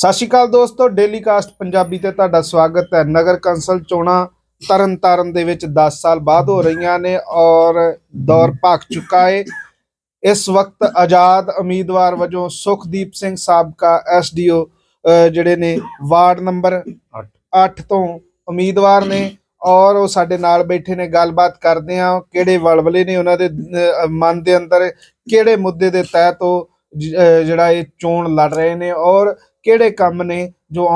ਸਤਿ ਸ਼੍ਰੀ ਅਕਾਲ ਦੋਸਤੋ daily caste Punjabi ਤੇ ਤੁਹਾਡਾ ਸਵਾਗਤ ਹੈ। ਨਗਰ ਕੌਂਸਲ ਚੋਣਾਂ ਤਰਨਤਾਰਨ ਦੇ ਵਿੱਚ 10 ਸਾਲ ਬਾਅਦ ਹੋ ਰਹੀਆਂ ਨੇ ਔਰ ਦੌਰ ਭਖ ਚੁੱਕਾ ਹੈ ਇਸ ਵਕਤ ਆਜ਼ਾਦ ਉਮੀਦਵਾਰ ਵਜੋਂ ਸੁਖਦੀਪ ਸਿੰਘ ਸਾਬਕਾ ਐਸਡੀਓ ਜਿਹੜੇ ਨੇ ਵਾਰਡ ਨੰਬਰ 8 ਤੋਂ ਉਮੀਦਵਾਰ ਨੇ ਔਰ ਉਹ ਸਾਡੇ ਨਾਲ ਬੈਠੇ ਨੇ। ਗੱਲਬਾਤ ਕਰਦੇ ਆ ਕਿਹੜੇ ਵਲਵਲੇ ਨੇ ਉਹਨਾਂ ਦੇ ਮਨ ਦੇ ਅੰਦਰ ਕਿਹੜੇ ਮੁੱਦੇ ਦੇ ਤਹਿਤ ਉਹ ਜਿਹੜਾ ਇਹ ਚੋਣ ਲੜ ਰਹੇ ਨੇ ਔਰ ਕਿਹੜੇ ਕੰਮ ਨੇ ਜੋ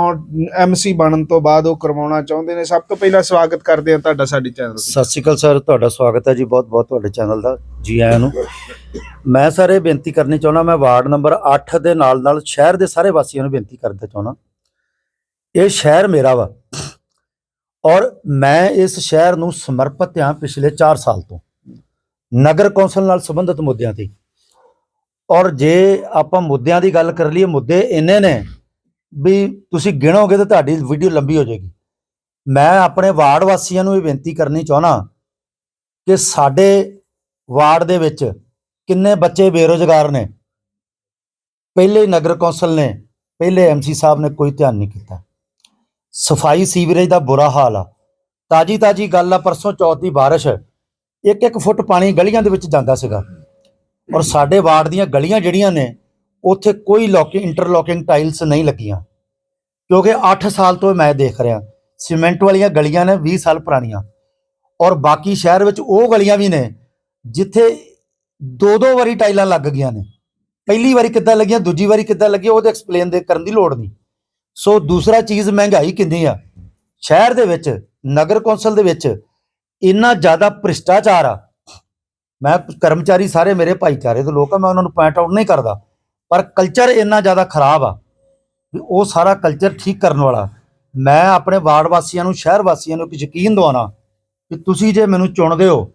ਐਮਸੀ ਬਣਨ ਤੋਂ ਬਾਅਦ ਉਹ ਕਰਵਾਉਣਾ ਚਾਹੁੰਦੇ ਨੇ? ਸਭ ਤੋਂ ਪਹਿਲਾਂ ਸਵਾਗਤ ਕਰਦੇ ਹਾਂ ਤੁਹਾਡਾ ਸਾਡੇ ਚੈਨਲ ਤੇ। ਸਤਿ ਸ਼੍ਰੀ ਅਕਾਲ ਸਰ, ਤੁਹਾਡਾ ਸਵਾਗਤ ਹੈ ਜੀ, ਬਹੁਤ ਬਹੁਤ ਤੁਹਾਡੇ ਚੈਨਲ ਦਾ, ਜੀ ਆਇਆਂ ਨੂੰ। ਮੈਂ ਸਰ ਇਹ ਬੇਨਤੀ ਕਰਨੀ ਚਾਹੁੰਦਾ, ਮੈਂ ਵਾਰਡ ਨੰਬਰ 8 ਦੇ ਨਾਲ ਨਾਲ ਸ਼ਹਿਰ ਦੇ ਸਾਰੇ ਵਾਸੀਆਂ ਨੂੰ ਬੇਨਤੀ ਕਰਦਾ ਚਾਹੁੰਦਾ। ਇਹ ਸ਼ਹਿਰ ਮੇਰਾ ਵਾ ਔਰ ਮੈਂ ਇਸ ਸ਼ਹਿਰ ਨੂੰ ਸਮਰਪਿਤ ਹਾਂ ਪਿਛਲੇ 4 ਸਾਲ ਤੋਂ। ਨਗਰ ਕੌਂਸਲ ਨਾਲ ਸੰਬੰਧਿਤ ਮੁੱਦਿਆਂ ਤੇ। ਔਰ ਜੇ ਆਪਾਂ ਮੁੱਦਿਆਂ ਦੀ ਗੱਲ ਕਰ ਲਈਏ, ਮੁੱਦੇ ਇੰਨੇ ਨੇ ਵੀ ਤੁਸੀਂ ਗਿਣੋਗੇ ਤਾਂ ਤੁਹਾਡੀ ਵੀਡੀਓ ਲੰਬੀ ਹੋ ਜਾਏਗੀ। ਮੈਂ ਆਪਣੇ ਵਾਰਡ ਵਾਸੀਆਂ ਨੂੰ ਇਹ ਬੇਨਤੀ ਕਰਨੀ ਚਾਹੁੰਦਾ ਕਿ ਸਾਡੇ ਵਾਰਡ ਦੇ ਵਿੱਚ ਕਿੰਨੇ ਬੱਚੇ ਬੇਰੋਜ਼ਗਾਰ ਨੇ? ਪਹਿਲੇ ਨਗਰ ਕੌਂਸਲ ਨੇ, ਪਹਿਲੇ ਐਮਸੀ ਸਾਹਿਬ ਨੇ ਕੋਈ ਧਿਆਨ ਨਹੀਂ ਕੀਤਾ। ਸਫ਼ਾਈ ਸੀਵਰੇਜ ਦਾ ਬੁਰਾ ਹਾਲ ਆ। ਤਾਜੀ ਤਾਜੀ ਗੱਲ ਆ, ਪਰਸੋਂ ਚੌਥ ਦੀ ਬਾਰਿਸ਼ ਇੱਕ ਇੱਕ ਫੁੱਟ ਪਾਣੀ ਗਲੀਆਂ ਦੇ ਵਿੱਚ ਜਾਂਦਾ ਸੀਗਾ। ਔਰ ਸਾਡੇ ਵਾਰਡ ਦੀਆਂ ਗਲੀਆਂ ਜਿਹੜੀਆਂ ਨੇ, ਉੱਥੇ ਕੋਈ ਲੋਕਿੰਗ ਇੰਟਰਲੋਕਿੰਗ ਟਾਈਲਸ ਨਹੀਂ ਲੱਗੀਆਂ। ਕਿਉਂਕਿ 8 ਸਾਲ ਤੋਂ ਮੈਂ ਦੇਖ ਰਿਹਾ ਸੀਮੈਂਟ ਵਾਲੀਆਂ ਗਲੀਆਂ ਨੇ 20 ਸਾਲ ਪੁਰਾਣੀਆਂ। ਔਰ ਬਾਕੀ ਸ਼ਹਿਰ ਵਿੱਚ ਉਹ ਗਲੀਆਂ ਵੀ ਨੇ, ਜਿੱਥੇ ਦੋ ਦੋ ਵਾਰੀ ਟਾਈਲਾਂ ਲੱਗ ਗਈਆਂ ਨੇ। ਪਹਿਲੀ ਵਾਰੀ ਕਿੱਦਾਂ ਲੱਗੀਆਂ, ਦੂਜੀ ਵਾਰੀ ਕਿੱਦਾਂ ਲੱਗੀਆਂ, ਉਹਦੇ ਐਕਸਪਲੇਨ ਦੇ ਕਰਨ ਦੀ ਲੋੜ ਨਹੀਂ। ਸੋ ਦੂਸਰਾ ਚੀਜ਼ ਮਹਿੰਗਾਈ ਕਿੰਨੀ ਆ। ਸ਼ਹਿਰ ਦੇ ਵਿੱਚ, ਨਗਰ ਕੌਂਸਲ ਦੇ ਵਿੱਚ, ਇੰਨਾ ਜ਼ਿਆਦਾ ਭ੍ਰਿਸ਼ਟਾਚਾਰ ਆ ਮੈਂ ਕਰਮਚਾਰੀ ਸਾਰੇ ਮੇਰੇ ਭਾਈਚਾਰੇ ਦੇ ਲੋਕ ਆ, ਮੈਂ ਉਹਨਾਂ ਨੂੰ ਪੁਆਇੰਟ ਆਊਟ ਨਹੀਂ ਕਰਦਾ। ਪਰ ਕਲਚਰ ਇੰਨਾ ਜ਼ਿਆਦਾ ਖਰਾਬ ਆ ਵੀ ਉਹ ਸਾਰਾ ਕਲਚਰ ਠੀਕ ਕਰਨ ਵਾਲਾ। ਮੈਂ ਆਪਣੇ ਵਾਰਡ ਵਾਸੀਆਂ ਨੂੰ, ਸ਼ਹਿਰ ਵਾਸੀਆਂ ਨੂੰ ਇੱਕ ਯਕੀਨ ਦਿਵਾਉਣਾ ਕਿ ਤੁਸੀਂ ਜੇ ਮੈਨੂੰ ਚੁਣਦੇ ਹੋ,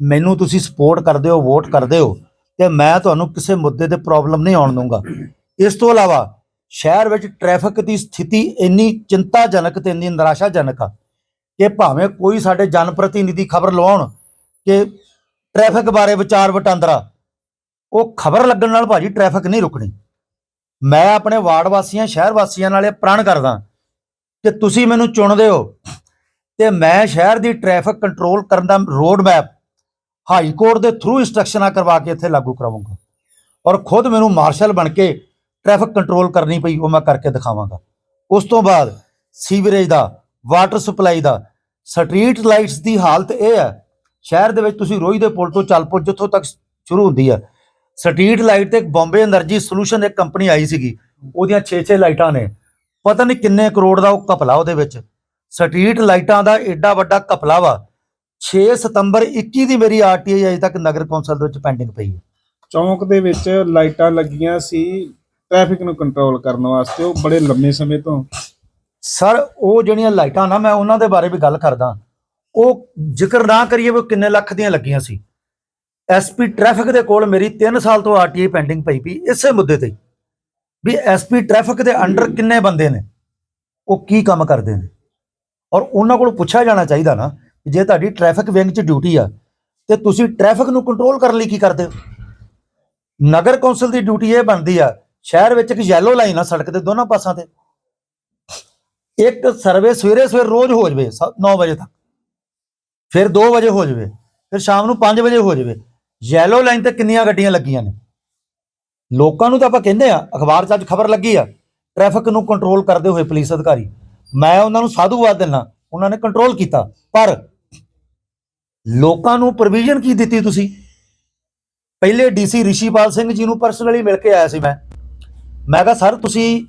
ਮੈਨੂੰ ਤੁਸੀਂ ਸਪੋਰਟ ਕਰਦੇ ਹੋ ਵੋਟ ਕਰਦੇ ਹੋ, ਤੇ ਮੈਂ ਤੁਹਾਨੂੰ ਕਿਸੇ ਮੁੱਦੇ ਤੇ ਪ੍ਰੋਬਲਮ ਨਹੀਂ ਆਉਣ ਦੂੰਗਾ ਇਸ ਤੋਂ ਇਲਾਵਾ ਸ਼ਹਿਰ ਵਿੱਚ ਟ੍ਰੈਫਿਕ ਦੀ ਸਥਿਤੀ ਇੰਨੀ ਚਿੰਤਾਜਨਕ ਤੇ ਇੰਨੀ ਨਿਰਾਸ਼ਾਜਨਕ ਆ ਕਿ ਭਾਵੇਂ ਕੋਈ ਸਾਡੇ ਜਨ ਪ੍ਰਤੀਨਿਧੀ ਖਬਰ ਲਵਾਉਣ ਕਿ ਟ੍ਰੈਫਿਕ ਬਾਰੇ ਵਿਚਾਰ ਵਟਾਂਦਰਾ। ਉਹ ਖਬਰ ਲੱਗਣ ਨਾਲ ਭਾਜੀ ਟ੍ਰੈਫਿਕ ਨਹੀਂ ਰੁਕਣੀ। ਮੈਂ ਆਪਣੇ ਵਾਰਡ ਵਾਸੀਆਂ, ਸ਼ਹਿਰ ਵਾਸੀਆਂ ਨਾਲ ਇਹ ਪ੍ਰਣ ਕਰਦਾ ਕਿ ਤੁਸੀਂ ਮੈਨੂੰ ਚੁਣਦੇ ਹੋ ਤੇ ਮੈਂ ਸ਼ਹਿਰ ਦੀ ਟ੍ਰੈਫਿਕ ਕੰਟਰੋਲ ਕਰਨ ਦਾ ਰੋਡ ਮੈਪ ਹਾਈ ਕੋਰਟ ਦੇ ਥਰੂ ਇੰਸਟਰਕਸ਼ਨਾਂ ਕਰਵਾ ਕੇ ਇੱਥੇ ਲਾਗੂ ਕਰਾਵਾਂਗਾ। ਔਰ ਖੁਦ ਮੈਨੂੰ ਮਾਰਸ਼ਲ ਬਣ ਕੇ ਟ੍ਰੈਫਿਕ ਕੰਟਰੋਲ ਕਰਨੀ ਪਈ, ਉਹ ਮੈਂ ਕਰਕੇ ਦਿਖਾਵਾਂਗਾ। ਉਸ ਤੋਂ ਬਾਅਦ ਸੀਵਰੇਜ ਦਾ ਵਾਟਰ ਸਪਲਾਈ ਦਾ ਸਟਰੀਟ ਲਾਈਟਸ ਦੀ ਹਾਲਤ ਇਹ ਹੈ ਸ਼ਹਿਰ ਦੇ ਵਿੱਚ ਤੁਸੀਂ ਰੋਹੀ ਦੇ ਪੁਲ ਤੋਂ ਚੱਲ ਪੋ ਜਿੱਥੋਂ ਤੱਕ ਸ਼ੁਰੂ ਹੁੰਦੀ ਹੈ ਸਟਰੀਟ ਲਾਈਟ ਤੇ ਬੰਬੇ એનર્ਜੀ ਸੋਲੂਸ਼ਨ ਇੱਕ ਕੰਪਨੀ ਆਈ ਸੀਗੀ। ਉਹਦੀਆਂ 6-6 ਲਾਈਟਾਂ ਨੇ। ਪਤਾ ਨਹੀਂ ਕਿੰਨੇ ਕਰੋੜ ਦਾ ਉਹ ਕਪਲਾ ਉਹਦੇ ਵਿੱਚ। ਸਟਰੀਟ ਲਾਈਟਾਂ ਦਾ ਐਡਾ ਵੱਡਾ ਕਪਲਾ ਵਾ। 6 ਸਤੰਬਰ 21 ਦੀ ਮੇਰੀ ਆਰਟੀਆਈ ਅਜੇ ਤੱਕ ਨਗਰ ਕੌਂਸਲ ਦੇ ਵਿੱਚ ਪੈਂਡਿੰਗ ਪਈ ਹੈ ਚੌਂਕ ਦੇ ਵਿੱਚ ਲਾਈਟਾਂ ਲੱਗੀਆਂ ਸੀ ਟ੍ਰੈਫਿਕ ਨੂੰ ਕੰਟਰੋਲ ਕਰਨ ਵਾਸਤੇ ਉਹ ਬੜੇ ਲੰਮੇ ਸਮੇਂ ਤੋਂ। ਸਰ ਉਹ ਜਿਹੜੀਆਂ ਲਾਈਟਾਂ ਨਾ ਮੈਂ ਉਹਨਾਂ ਦੇ ਬਾਰੇ ਵੀ ਗੱਲ ਕਰਦਾ। ਉਹ ਜ਼ਿਕਰ ਨਾ ਕਰੀਏ ਵੀ ਕਿੰਨੇ ਲੱਖ ਦੀਆਂ ਲੱਗੀਆਂ ਸੀ। ਐਸਪੀ ਟ੍ਰੈਫਿਕ ਦੇ ਕੋਲ ਮੇਰੀ 3 ਸਾਲ ਤੋਂ ਆਰਟੀਆਈ ਪੈਂਡਿੰਗ ਪਈ ਪਈ ਇਸੇ ਮੁੱਦੇ ਤੇ। ਹੀ। ਵੀ ਐਸਪੀ ਟ੍ਰੈਫਿਕ ਦੇ ਅੰਡਰ ਕਿੰਨੇ ਬੰਦੇ ਨੇ, ਉਹ ਕੀ ਕੰਮ ਕਰਦੇ ਨੇ। ਔਰ ਉਹਨਾਂ ਕੋਲ ਪੁੱਛਿਆ ਜਾਣਾ ਚਾਹੀਦਾ ਨਾ ਜੇ ਤੁਹਾਡੀ ਟ੍ਰੈਫਿਕ ਵਿੰਗ 'ਚ ਡਿਊਟੀ ਆ, ਤੇ ਤੁਸੀਂ ਟ੍ਰੈਫਿਕ ਨੂੰ ਕੰਟਰੋਲ ਕਰਨ ਲਈ ਕੀ ਕਰਦੇ ਹੋ? ਨਗਰ ਕੌਂਸਲ ਦੀ ਡਿਊਟੀ ਇਹ ਬਣਦੀ ਆ, ਸ਼ਹਿਰ ਵਿੱਚ ਇੱਕ ਯੈਲੋ ਲਾਈਨ ਆ ਸੜਕ ਦੇ ਦੋਨਾਂ ਪਾਸਾਂ ਤੇ। ਇੱਕ ਸਰਵੇ ਸਵੇਰੇ ਸਵੇਰ ਰੋਜ਼ ਹੋ ਜਵੇ 9 ਵਜੇ ਤੱਕ। ਫਿਰ 2 ਵਜੇ ਹੋ ਜਵੇ ਫਿਰ ਸ਼ਾਮ ਨੂੰ 5 ਵਜੇ ਹੋ ਜਵੇ। ਯੈਲੋ ਲਾਈਨ ਤੇ ਕਿੰਨੀਆਂ ਗੱਡੀਆਂ ਲੱਗੀਆਂ ਨੇ? ਲੋਕਾਂ ਨੂੰ ਤਾਂ ਆਪਾਂ ਕਹਿੰਦੇ ਆ ਅਖਬਾਰ 'ਚ ਅੱਜ ਖਬਰ ਲੱਗੀ ਆ ਟ੍ਰੈਫਿਕ ਨੂੰ ਕੰਟਰੋਲ ਕਰਦੇ ਹੋਏ ਪੁਲਿਸ ਅਧਿਕਾਰੀ। ਮੈਂ ਉਹਨਾਂ ਨੂੰ ਸਾਧੂਵਾਦ ਦਿੰਦਾ ਉਹਨਾਂ ਨੇ ਕੰਟਰੋਲ ਕੀਤਾ। ਪਰ ਲੋਕਾਂ ਨੂੰ ਪ੍ਰੋਵੀਜ਼ਨ ਕੀ ਦਿੱਤੀ ਤੁਸੀਂ? ਪਹਿਲੇ ਡੀਸੀ ਰਿਸ਼ੀਪਾਲ ਸਿੰਘ ਜੀ ਨੂੰ ਪਰਸਨਲੀ ਮਿਲ ਕੇ ਆਇਆ ਸੀ ਮੈਂ। ਮੈਂ ਕਿਹਾ ਸਰ ਤੁਸੀਂ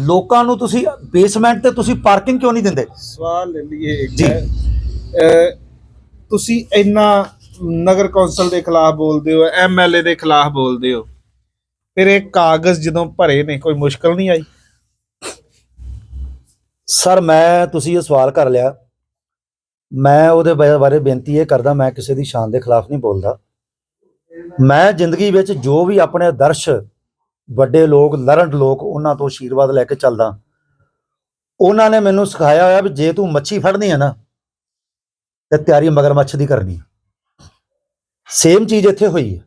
ਲੋਕਾਂ ਨੂੰ ਤੁਸੀਂ ਬੇਸਮੈਂਟ ਤੇ ਤੁਸੀਂ ਪਾਰਕਿੰਗ ਕਿਉਂ ਨਹੀਂ ਦਿੰਦੇ? ਸਵਾਲ ਲੈ ਲਈਏ ਇੱਕ ਜੀ। ਤੁਸੀਂ ਇੰਨਾ ਨਗਰ ਕੌਂਸਲ ਦੇ ਖਿਲਾਫ ਬੋਲਦੇ ਹੋ ਐਮਐਲਏ ਦੇ ਖਿਲਾਫ ਬੋਲਦੇ ਹੋ, ਫਿਰ ਇਹ ਕਾਗਜ਼ ਜਦੋਂ ਭਰੇ ਨੇ, ਕੋਈ ਮੁਸ਼ਕਲ ਨਹੀਂ ਆਈ? ਸਰ, ਮੈਂ, ਤੁਸੀਂ ਇਹ ਸਵਾਲ ਕਰ ਲਿਆ। ਮੈਂ ਉਹਦੇ ਬਾਰੇ ਬੇਨਤੀ ਇਹ ਕਰਦਾ, ਮੈਂ ਕਿਸੇ ਦੀ ਸ਼ਾਨ ਦੇ ਖਿਲਾਫ ਨਹੀਂ ਬੋਲਦਾ। ਮੈਂ ਜ਼ਿੰਦਗੀ ਵਿੱਚ ਜੋ ਵੀ ਆਪਣੇ ਆਦਰਸ਼ ਵੱਡੇ ਲੋਕ, ਲਰਨਡ ਲੋਕ ਉਹਨਾਂ ਤੋਂ ਆਸ਼ੀਰਵਾਦ ਲੈ ਕੇ ਚੱਲਦਾ। ਉਹਨਾਂ ਨੇ ਮੈਨੂੰ ਸਿਖਾਇਆ ਹੋਇਆ ਵੀ ਜੇ ਤੂੰ ਮੱਛੀ ਫੜਨੀ ਹੈ ਨਾ ਤੇ ਤਿਆਰੀ ਮਗਰਮੱਛ ਦੀ ਕਰਨੀ ਹੈ ਸੇਮ ਚੀਜ਼ ਇੱਥੇ ਹੋਈ ਹੈ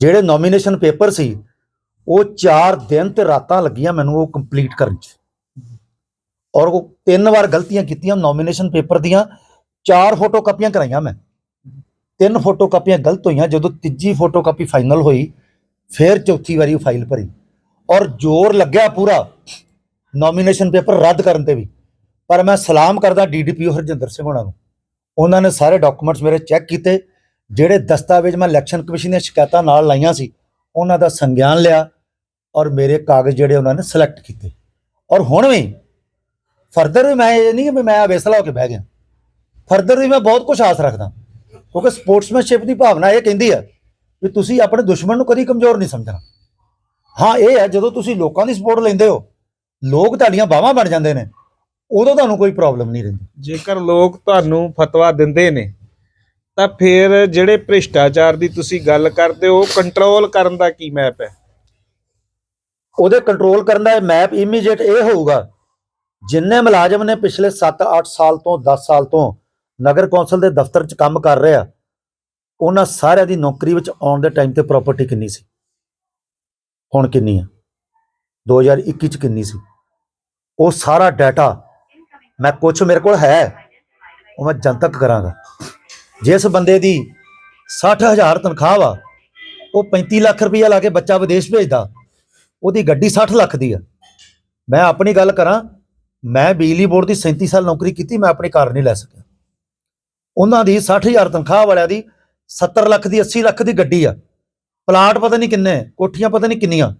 ਜਿਹੜੇ ਨੋਮੀਨੇਸ਼ਨ ਪੇਪਰ ਸੀ, ਉਹ 4 ਦਿਨ ਤੇ ਰਾਤਾਂ ਲੱਗੀਆਂ ਮੈਨੂੰ ਉਹ ਕੰਪਲੀਟ ਕਰਨ ਚ। ਔਰ ਉਹ ਤਿੰਨ ਵਾਰ ਗਲਤੀਆਂ ਕੀਤੀਆਂ ਨੋਮੀਨੇਸ਼ਨ ਪੇਪਰ ਦੀਆਂ। ਚਾਰ ਫੋਟੋ ਕਾਪੀਆਂ ਕਰਾਈਆਂ ਮੈਂ। ਤਿੰਨ ਫੋਟੋ ਕਾਪੀਆਂ ਗਲਤ ਹੋਈਆਂ, ਜਦੋਂ ਤੀਜੀ ਫੋਟੋ ਕਾਪੀ ਫਾਈਨਲ ਹੋਈ, ਫਿਰ ਚੌਥੀ ਵਾਰੀ ਉਹ ਫਾਈਲ ਭਰੀ। ਔਰ ਜ਼ੋਰ ਲੱਗਿਆ ਪੂਰਾ ਨੋਮੀਨੇਸ਼ਨ ਪੇਪਰ ਰੱਦ ਕਰਨ ਤੇ ਵੀ। ਪਰ ਮੈਂ ਸਲਾਮ ਕਰਦਾ ਡੀਡੀਪੀਓ ਹਰਜਿੰਦਰ ਸਿੰਘ ਹੋਣਾ ਨੂੰ। ਉਹਨਾਂ ਨੇ ਸਾਰੇ ਡਾਕੂਮੈਂਟਸ ਮੇਰੇ ਚੈੱਕ ਕੀਤੇ, ਜਿਹੜੇ ਦਸਤਾਵੇਜ਼ ਮੈਂ ਇਲੈਕਸ਼ਨ ਕਮਿਸ਼ਨ ਦੀਆਂ ਸ਼ਿਕਾਇਤਾਂ ਨਾਲ ਲਾਈਆਂ ਸੀ, ਉਹਨਾਂ ਦਾ ਸੰਗਿਆਨ ਲਿਆ ਔਰ ਮੇਰੇ ਕਾਗਜ਼ ਜਿਹੜੇ ਉਹਨਾਂ ਨੇ ਸਿਲੈਕਟ ਕੀਤੇ। ਔਰ ਹੁਣ ਵੀ ਫਰਦਰ ਵੀ ਮੈਂ ਇਹ ਨਹੀਂ ਕਿ ਵੀ ਮੈਂ ਵੇਸਲਾ ਹੋ ਕੇ ਬਹਿ ਗਿਆ। ਫਰਦਰ ਵੀ ਮੈਂ ਬਹੁਤ ਕੁਝ ਆਸ ਰੱਖਦਾ, ਕਿਉਂਕਿ ਸਪੋਰਟਸਮੈਨਸ਼ਿਪ ਦੀ ਭਾਵਨਾ ਇਹ ਕਹਿੰਦੀ ਹੈ ਵੀ ਤੁਸੀਂ ਆਪਣੇ ਦੁਸ਼ਮਣ ਨੂੰ ਕਦੀ ਕਮਜ਼ੋਰ ਨਹੀਂ ਸਮਝਣਾ। ਹਾਂ, ਇਹ ਹੈ ਜਦੋਂ ਤੁਸੀਂ ਲੋਕਾਂ ਦੀ ਸਪੋਰਟ ਲੈਂਦੇ ਹੋ, ਲੋਕ ਤੁਹਾਡੀਆਂ ਬਾਹਾਂ ਬਣ ਜਾਂਦੇ ਨੇ। ਉਦੋਂ ਤੁਹਾਨੂੰ ਕੋਈ ਪ੍ਰੋਬਲਮ ਨਹੀਂ ਰਹਿੰਦੀ। ਜੇਕਰ ਲੋਕ ਤੁਹਾਨੂੰ ਫਤਵਾ ਦਿੰਦੇ ਨੇ ਤਾਂ ਫਿਰ ਜਿਹੜੇ ਭ੍ਰਿਸ਼ਟਾਚਾਰ ਦੀ ਤੁਸੀਂ ਗੱਲ ਕਰਦੇ ਹੋ ਕੰਟਰੋਲ ਕਰਨ ਦਾ ਕੀ ਮੈਪ ਹੈ? ਉਹਦੇ ਕੰਟਰੋਲ ਕਰਨ ਦਾ ਮੈਪ ਇਮੀਡੀਏਟ ਇਹ ਹੋਊਗਾ ਜਿੰਨੇ ਮੁਲਾਜ਼ਮ ਨੇ ਪਿਛਲੇ 7-8 ਸਾਲ ਤੋਂ 10 ਸਾਲ ਤੋਂ ਨਗਰ ਕੌਂਸਲ ਦੇ ਦਫ਼ਤਰ 'ਚ ਕੰਮ ਕਰ ਰਹੇ ਆ ਉਹਨਾਂ ਸਾਰਿਆਂ ਦੀ ਨੌਕਰੀ ਵਿੱਚ ਆਉਣ ਦੇ ਟਾਈਮ ਤੇ ਪ੍ਰਾਪਰਟੀ ਕਿੰਨੀ ਸੀ? ਹੁਣ ਕਿੰਨੀ ਆ? 2021 'ਚ ਕਿੰਨੀ ਸੀ? ਉਹ ਸਾਰਾ ਡਾਟਾ ਮੈਂ ਕੁਝ ਮੇਰੇ ਕੋਲ ਹੈ। ਉਹ ਮੈਂ ਜਨਤਕ ਕਰਾਂਗਾ। ਜਿਸ ਬੰਦੇ ਦੀ 60000 ਤਨਖਾਹ ਵਾ, ਉਹ 35 ਲੱਖ ਰੁਪਈਆ ਲਾ ਕੇ ਬੱਚਾ ਵਿਦੇਸ਼ ਭੇਜਦਾ, ਉਹਦੀ ਗੱਡੀ 60 ਲੱਖ ਦੀ ਆ। ਮੈਂ ਆਪਣੀ ਗੱਲ ਕਰਾਂ, ਮੈਂ ਬਿਜਲੀ ਬੋਰਡ ਦੀ 37 ਸਾਲ ਨੌਕਰੀ ਕੀਤੀ, ਮੈਂ ਆਪਣੀ ਕਾਰ ਨਹੀਂ ਲੈ ਸਕਿਆ। ਉਹਨਾਂ ਦੀ 60000 ਤਨਖਾਹ ਵਾਲਿਆਂ ਦੀ 70 ਲੱਖ ਦੀ 80 ਲੱਖ ਦੀ ਗੱਡੀ ਆ। ਪਲਾਟ ਪਤਾ ਨਹੀਂ ਕਿੰਨੇ, ਕੋਠੀਆਂ ਪਤਾ ਨਹੀਂ ਕਿੰਨੀਆਂ।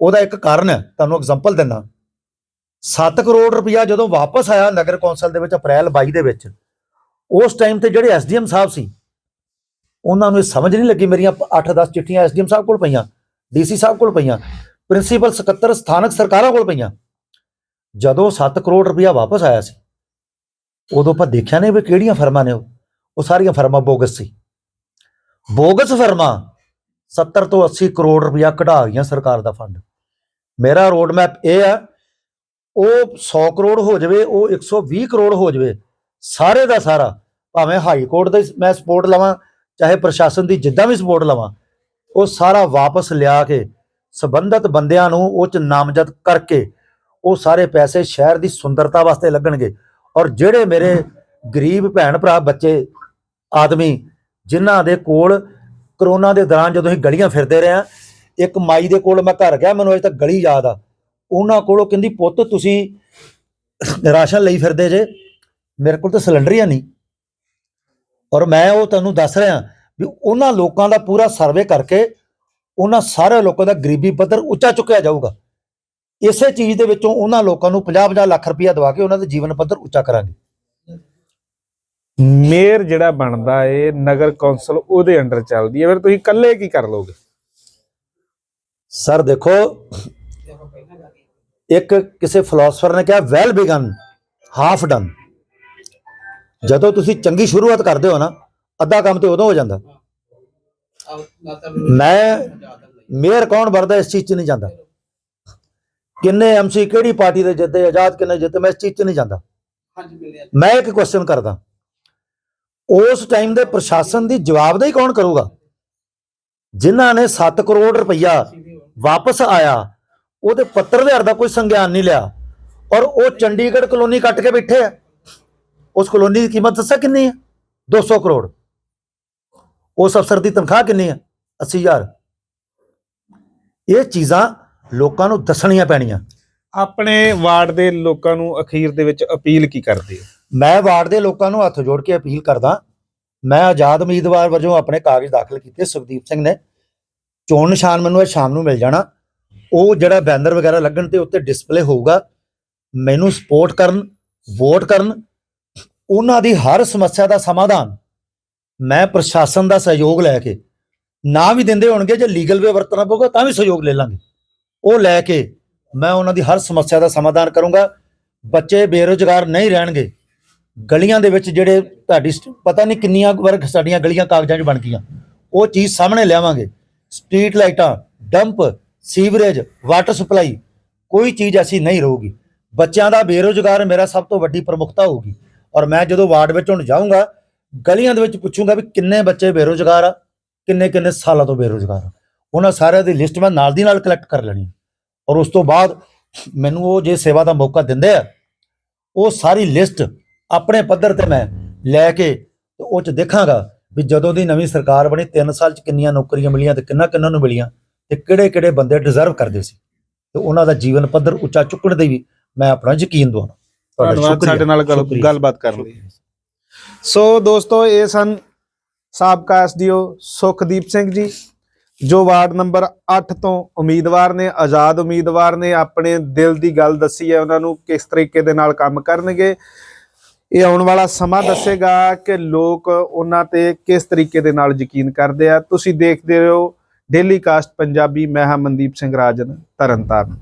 ਉਹਦਾ ਇੱਕ ਕਾਰਨ ਹੈ, ਤੁਹਾਨੂੰ ਐਗਜ਼ਾਮਪਲ ਦਿੰਦਾ। 7 ਕਰੋੜ ਰੁਪਇਆ ਜਦੋਂ ਵਾਪਸ ਆਇਆ ਨਗਰ ਕੌਂਸਲ ਦੇ ਵਿੱਚ ਅਪ੍ਰੈਲ 22 ਦੇ ਵਿੱਚ, ਉਸ ਟਾਈਮ ਤੇ ਜਿਹੜੇ ਐਸਡੀਐਮ ਸਾਹਿਬ ਸੀ, ਉਹਨਾਂ ਨੂੰ ਇਹ ਸਮਝ ਨਹੀਂ ਲੱਗੀ ਮੇਰੀਆਂ 8-10 ਚਿੱਠੀਆਂ ਐਸਡੀਐਮ ਸਾਹਿਬ ਕੋਲ ਪਈਆਂ ਡੀਸੀ ਸਾਹਿਬ ਕੋਲ ਪਈਆਂ, ਪ੍ਰਿੰਸੀਪਲ ਸਕੱਤਰ ਸਥਾਨਕ ਸਰਕਾਰਾਂ ਕੋਲ ਪਈਆਂ। ਜਦੋਂ 7 ਕਰੋੜ ਰੁਪਇਆ ਵਾਪਸ ਆਇਆ ਸੀ, ਉਦੋਂ ਆਪਾਂ ਦੇਖਿਆ ਨਹੀਂ ਵੀ ਕਿਹੜੀਆਂ ਫਰਮਾਂ ਨੇ ਉਹ ਉਹ ਸਾਰੀਆਂ ਫਰਮਾਂ ਬੋਗਸ ਸੀ। ਬੋਗਸ ਫਰਮਾਂ 70 ਤੋਂ 80 ਕਰੋੜ ਰੁਪਇਆ ਕਢਾ ਗਈਆਂ ਸਰਕਾਰ ਦਾ ਫੰਡ। ਮੇਰਾ ਰੋਡ ਮੈਪ ਇਹ ਆ ਉਹ 100 ਕਰੋੜ ਹੋ ਜਾਵੇ, ਉਹ 120 ਕਰੋੜ ਹੋ ਜਾਵੇ, ਸਾਰੇ ਦਾ ਸਾਰਾ, ਭਾਵੇਂ ਹਾਈ ਕੋਰਟ ਦਾ ਮੈਂ ਸਪੋਰਟ ਲਵਾਂ, ਚਾਹੇ ਪ੍ਰਸ਼ਾਸਨ ਦੀ ਜਿੱਦਾਂ ਵੀ ਸਪੋਰਟ ਲਵਾਂ, ਉਹ ਸਾਰਾ ਵਾਪਸ ਲਿਆ ਕੇ ਸਬੰਧਤ ਬੰਦਿਆਂ ਨੂੰ ਉਹ ਚ ਨਾਮਜ਼ਦ ਕਰਕੇ ਉਹ ਸਾਰੇ ਪੈਸੇ ਸ਼ਹਿਰ ਦੀ ਸੁੰਦਰਤਾ ਵਾਸਤੇ ਲੱਗਣਗੇ। ਔਰ ਜਿਹੜੇ ਮੇਰੇ ਗਰੀਬ ਭੈਣ ਭਰਾ ਬੱਚੇ ਆਦਮੀ, ਜਿਨ੍ਹਾਂ ਦੇ ਕੋਲ ਕਰੋਨਾ ਦੇ ਦੌਰਾਨ ਜਦੋਂ ਅਸੀਂ ਗਲੀਆਂ ਫਿਰਦੇ ਰਹੇ ਹਾਂ, ਇੱਕ ਮਾਈ ਦੇ ਕੋਲ ਮੈਂ ਘਰ ਗਿਆ, ਮੈਨੂੰ ਅਜੇ ਤੱਕ ਗਲੀ ਯਾਦ ਆ। ਉਹਨਾਂ ਕੋਲੋਂ ਕਹਿੰਦੀ ਪੁੱਤ ਤੁਸੀਂ ਰਾਸ਼ਨ ਲਈ ਫਿਰਦੇ ਜੇ ਮੇਰੇ ਕੋਲ ਤਾਂ ਸਿਲੰਡਰ ਹੀ ਨਹੀਂ। ਔਰ ਮੈਂ ਉਹ ਤੁਹਾਨੂੰ ਦੱਸ ਰਿਹਾ ਵੀ ਉਹਨਾਂ ਲੋਕਾਂ ਦਾ ਪੂਰਾ ਸਰਵੇ ਕਰਕੇ ਉਹਨਾਂ ਸਾਰੇ ਲੋਕਾਂ ਦਾ ਗਰੀਬੀ ਪੱਧਰ ਉੱਚਾ ਚੁੱਕਿਆ ਜਾਊਗਾ। ਇਸੇ ਚੀਜ਼ ਦੇ ਵਿੱਚੋਂ ਉਹਨਾਂ ਲੋਕਾਂ ਨੂੰ 50-50 ਲੱਖ ਰੁਪਇਆ ਦਵਾ ਕੇ ਉਹਨਾਂ ਦੇ ਜੀਵਨ ਪੱਧਰ ਉੱਚਾ ਕਰਾਂਗੇ। ਮੇਅਰ ਜਿਹੜਾ ਬਣਦਾ ਏ ਨਗਰ ਕੌਂਸਲ ਉਹਦੇ ਅੰਡਰ ਚੱਲਦੀ ਹੈ ਫਿਰ ਤੁਸੀਂ ਇਕੱਲੇ ਕੀ ਕਰ ਲੋਗੇ ਸਰ ਦੇਖੋ ਇੱਕ ਕਿਸੇ ਫਿਲਾਸਫਰ ਨੇ ਕਿਹਾ ਵੈਲ ਬਿਗਨ ਹਾਫ ਡਨ ਜਦੋਂ ਤੁਸੀਂ ਚੰਗੀ ਸ਼ੁਰੂਆਤ ਕਰਦੇ ਹੋ ਨਾ, ਅੱਧਾ ਕੰਮ ਤੇ ਉਦੋਂ ਹੋ ਜਾਂਦਾ। ਮੈਂ, ਮੇਅਰ ਕੌਣ ਵਰਦਾ ਇਸ ਚੀਜ਼ 'ਚ ਨਹੀਂ ਜਾਂਦਾ। ਕਿੰਨੇ ਐਮਸੀ ਕਿਹੜੀ ਪਾਰਟੀ ਦੇ ਜਿੱਤੇ, ਆਜ਼ਾਦ ਕਿੰਨੇ ਜਿੱਤੇ, ਮੈਂ ਇਸ ਚੀਜ਼ 'ਚ ਨਹੀਂ ਜਾਂਦਾ। ਮੈਂ ਇੱਕ ਕੁਐਸਚਨ ਕਰਦਾ। ਉਸ ਟਾਈਮ ਦੇ ਪ੍ਰਸ਼ਾਸਨ ਦੀ ਜਵਾਬਦੇਹੀ ਕੌਣ ਕਰੂਗਾ? ਜਿਨ੍ਹਾਂ ਨੇ 7 ਕਰੋੜ ਰੁਪਈਆ ਵਾਪਸ ਆਇਆ ਉਹਦੇ ਪੱਤਰ ਵਿਹਾਰ ਦਾ ਕੋਈ ਸੰਗਿਆਨ ਨਹੀਂ ਲਿਆ। ਔਰ ਉਹ ਚੰਡੀਗੜ੍ਹ ਕਲੋਨੀ ਕੱਟ ਕੇ ਬੈਠੇ ਆ। ਉਸ ਕਲੋਨੀ ਦੀ ਕੀਮਤ ਦੱਸਾਂ ਕਿੰਨੀ ਹੈ 200 ਕਰੋੜ। ਉਸ ਅਫਸਰ ਦੀ ਤਨਖਾਹ ਕਿੰਨੀ ਹੈ 80000 ਇਹ ਚੀਜ਼ਾਂ ਲੋਕਾਂ ਨੂੰ ਦੱਸਣੀਆਂ ਪੈਣੀਆਂ। ਆਪਣੇ ਵਾਰਡ ਦੇ ਲੋਕਾਂ ਨੂੰ ਅਖੀਰ ਦੇ ਵਿੱਚ ਅਪੀਲ ਕੀ ਕਰਦੇ ਹੋ? ਮੈਂ ਵਾਰਡ ਦੇ ਲੋਕਾਂ ਨੂੰ ਹੱਥ ਜੋੜ ਕੇ ਅਪੀਲ ਕਰਦਾ ਮੈਂ ਆਜ਼ਾਦ ਉਮੀਦਵਾਰ ਵਜੋਂ ਆਪਣੇ ਕਾਗਜ਼ ਦਾਖਲ ਕੀਤੇ ਸੁਖਦੀਪ ਸਿੰਘ ਨੇ। ਚੋਣ ਨਿਸ਼ਾਨ ਮੈਨੂੰ ਇਹ ਸ਼ਾਮ ਨੂੰ ਮਿਲ ਜਾਣਾ। ਉਹ ਜਿਹੜਾ ਬੈਨਰ ਵਗੈਰਾ ਲੱਗਣ ਤੇ ਉੱਤੇ ਡਿਸਪਲੇ ਹੋਊਗਾ, ਮੈਨੂੰ ਸਪੋਰਟ ਕਰਨ ਵੋਟ ਕਰਨ, ਉਹਨਾਂ ਦੀ ਹਰ ਸਮੱਸਿਆ ਦਾ ਸਮਾਧਾਨ ਮੈਂ ਪ੍ਰਸ਼ਾਸਨ ਦਾ ਸਹਿਯੋਗ ਲੈ ਕੇ, ਨਾ ਵੀ ਦਿੰਦੇ ਹੋਣਗੇ ਜੇ ਲੀਗਲ ਵੇ ਵਰਤਣਾ ਪਊਗਾ ਤਾਂ ਵੀ ਸਹਿਯੋਗ ਲੈ ਲਾਂਗੇ। ਉਹ ਲੈ ਕੇ ਮੈਂ ਉਹਨਾਂ ਦੀ ਹਰ ਸਮੱਸਿਆ ਦਾ ਸਮਾਧਾਨ ਕਰੂੰਗਾ। ਬੱਚੇ ਬੇਰੁਜ਼ਗਾਰ ਨਹੀਂ ਰਹਿਣਗੇ। ਗਲੀਆਂ ਦੇ ਵਿੱਚ ਜਿਹੜੇ ਤੁਹਾਡੀ ਪਤਾ ਨਹੀਂ ਕਿੰਨੀਆਂ ਵਰਗ ਸਾਡੀਆਂ ਗਲੀਆਂ ਕਾਗਜ਼ਾਂ 'ਚ ਬਣ ਗਈਆਂ। ਉਹ ਚੀਜ਼ ਸਾਹਮਣੇ ਲਿਆਵਾਂਗੇ। ਸਟਰੀਟ ਲਾਈਟਾਂ, ਡੰਪ ਸੀਵਰੇਜ ਵਾਟਰ ਸਪਲਾਈ ਕੋਈ ਚੀਜ਼ ਐਸੀ ਨਹੀਂ ਰਹੂਗੀ। ਬੱਚਿਆਂ ਦਾ ਬੇਰੁਜ਼ਗਾਰ ਮੇਰਾ ਸਭ ਤੋਂ ਵੱਡੀ ਪ੍ਰਮੁੱਖਤਾ ਹੋਊਗੀ। ਔਰ ਮੈਂ ਜਦੋਂ ਵਾਰਡ ਵਿੱਚ ਹੁਣ ਜਾਊਂਗਾ, ਗਲੀਆਂ ਦੇ ਵਿੱਚ ਪੁੱਛੂੰਗਾ ਵੀ ਕਿੰਨੇ ਬੱਚੇ ਬੇਰੁਜ਼ਗਾਰ ਆ, ਕਿੰਨੇ ਕਿੰਨੇ ਸਾਲਾਂ ਤੋਂ ਬੇਰੁਜ਼ਗਾਰ ਆ। ਉਹਨਾਂ ਸਾਰਿਆਂ ਦੀ ਲਿਸਟ ਮੈਂ ਨਾਲ ਦੀ ਨਾਲ ਕਲੈਕਟ ਕਰ ਲੈਣੀ ਔਰ ਉਸ ਤੋਂ ਬਾਅਦ ਮੈਨੂੰ ਉਹ ਜੇ ਸੇਵਾ ਦਾ ਮੌਕਾ ਦਿੰਦੇ ਆ, ਉਹ ਸਾਰੀ ਲਿਸਟ ਆਪਣੇ ਪੱਧਰ ਤੇ ਮੈਂ ਲੈ ਕੇ ਤੇ ਉਹ ਚ ਦੇਖਾਂਗਾ ਵੀ ਜਦੋਂ ਦੀ ਨਵੀਂ ਸਰਕਾਰ ਬਣੀ 3 ਸਾਲ ਚ ਕਿੰਨੀਆਂ ਨੌਕਰੀਆਂ ਮਿਲੀਆਂ ਤੇ ਕਿੰਨਾ ਕਿੰਨਾਂ ਨੂੰ ਮਿਲੀਆਂ। ਤੇ ਕਿਹੜੇ ਕਿਹੜੇ ਬੰਦੇ ਡਿਜ਼ਰਵ ਕਰਦੇ ਸੀ? ਤੇ ਉਹਨਾਂ ਦਾ ਜੀਵਨ ਪੱਧਰ ਉੱਚਾ ਚੁੱਕਣ ਦੇ ਵੀ ਮੈਂ ਆਪਣਾ ਯਕੀਨ ਦਵਾਉਣਾ। ਧੰਨਵਾਦ। ਸਾਡੇ ਨਾਲ। ਗੱਲਬਾਤ ਕਰਨ ਲਈ। ਸੋ ਦੋਸਤੋ ਇਹ ਸਨ ਸਾਬਕਾ ਐਸਡੀਓ ਸੁਖਦੀਪ ਸਿੰਘ ਜੀ ਜੋ ਵਾਰਡ ਨੰਬਰ 8 ਤੋਂ ਉਮੀਦਵਾਰ ਨੇ ਆਜ਼ਾਦ ਉਮੀਦਵਾਰ ਨੇ ਆਪਣੇ ਦਿਲ ਦੀ ਗੱਲ ਦੱਸੀ ਹੈ ਉਹਨਾਂ ਨੂੰ ਕਿਸ ਤਰੀਕੇ ਦੇ ਨਾਲ ਕੰਮ ਕਰਨਗੇ। ਇਹ ਆਉਣ ਵਾਲਾ ਸਮਾਂ ਦੱਸੇਗਾ ਕਿ ਲੋਕ ਉਹਨਾਂ ਤੇ ਕਿਸ ਤਰੀਕੇ ਦੇ ਨਾਲ ਯਕੀਨ ਕਰਦੇ ਆ। ਤੁਸੀਂ ਦੇਖਦੇ ਰਹੋ ਡੇਲੀ ਕਾਸਟ ਪੰਜਾਬੀ ਮੈਂ ਹਾਂ ਮਨਦੀਪ ਸਿੰਘ ਰਾਜਨ ਤਰਨਤਾਰਨ